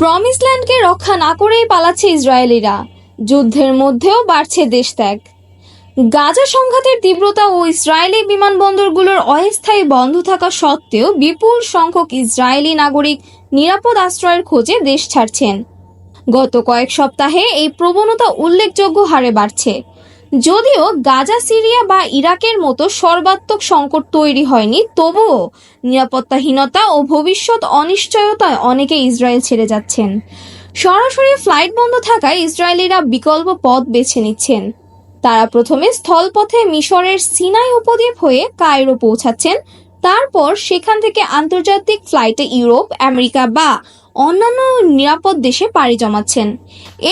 Promise ল্যান্ডকে রক্ষা না করেই পালাচ্ছে ইসরায়েলিরা। যুদ্ধের মধ্যেও বাড়ছে দেশত্যাগ। গাজা সংঘাতের তীব্রতা ও ইসরায়েলি বিমানবন্দরগুলোর অস্থায়ী বন্ধ থাকা সত্ত্বেও বিপুল সংখ্যক ইসরায়েলি নাগরিক নিরাপদ আশ্রয়ের খোঁজে দেশ ছাড়ছেন। গত কয়েক সপ্তাহে এই প্রবণতা উল্লেখযোগ্য হারে বাড়ছে। যদিও গাজা, সিরিয়া বা ইরাকের মতো সর্বাত্মক সংকট তৈরি হয়নি, তবুও নিরাপত্তাহীনতা ও ভবিষ্যৎ অনিশ্চয়তায় অনেকে ইসরায়েল ছেড়ে যাচ্ছেন। সরাসরি ফ্লাইট বন্ধ থাকায় ইসরায়েলিরা বিকল্প পথ বেছে নিচ্ছেন। তারা প্রথমে স্থলপথে মিশরের সিনাই উপদ্বীপ হয়ে কায়রো পৌঁছাচ্ছেন তারপর সেখান থেকে আন্তর্জাতিক ফ্লাইটে ইউরোপ, আমেরিকা বা অন্যান্য নিরাপদ দেশে পাড়ি জমাচ্ছেন।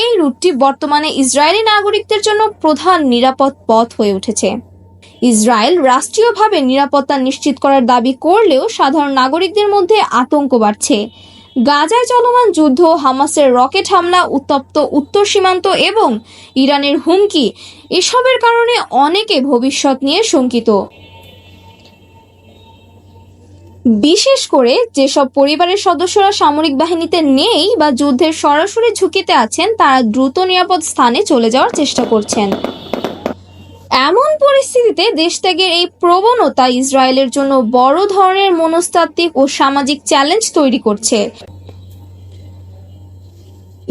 এই রুটটি বর্তমানে ইসরায়েলি নাগরিকদের জন্য প্রধান নিরাপদ পথ হয়ে উঠেছে। ইসরায়েল রাষ্ট্রীয়ভাবে নিরাপত্তা নিশ্চিত করার দাবি করলেও সাধারণ নাগরিকদের মধ্যে আতঙ্ক বাড়ছে। গাজায় চলমান যুদ্ধ, হামাসের রকেট হামলা, উত্তপ্ত উত্তর সীমান্ত এবং ইরানের হুমকি, এসবের কারণে অনেকে ভবিষ্যৎ নিয়ে শঙ্কিত। বিশেষ করে যেসব পরিবারের সদস্যরা সামরিক বাহিনীতে নেই বা যুদ্ধের সরাসরি ঝুঁকিতে আছেন, তারা দ্রুত নিরাপদ স্থানে চলে যাওয়ার চেষ্টা করছেন। এমন পরিস্থিতিতে দেশত্যাগের এই প্রবণতা ইসরায়েলের জন্য বড় ধরনের মনস্তাত্ত্বিক ও সামাজিক চ্যালেঞ্জ তৈরি করছে।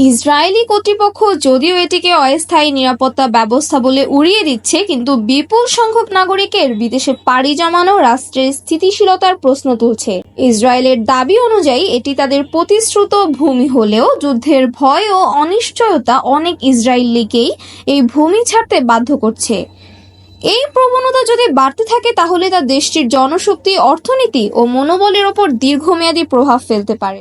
ইসরায়েলি কর্তৃপক্ষ যদিও এটিকে অস্থায়ী নিরাপত্তা ব্যবস্থা বলে উড়িয়ে দিচ্ছে, কিন্তু বিপুল সংখ্যক নাগরিকের বিদেশে পাড়ি জমানো রাষ্ট্রের স্থিতিশীলতার প্রশ্ন তুলছে। ইসরায়েলের দাবি অনুযায়ী, এটি তাদের প্রতিশ্রুত ভূমি হলেও যুদ্ধের ভয় ও অনিশ্চয়তা অনেক ইসরায়েলিকেই এই ভূমি ছাড়তে বাধ্য করছে। এই প্রবণতা যদি বাড়তে থাকে, তাহলে তা দেশটির জনশক্তি, অর্থনীতি ও মনোবলের ওপর দীর্ঘমেয়াদী প্রভাব ফেলতে পারে।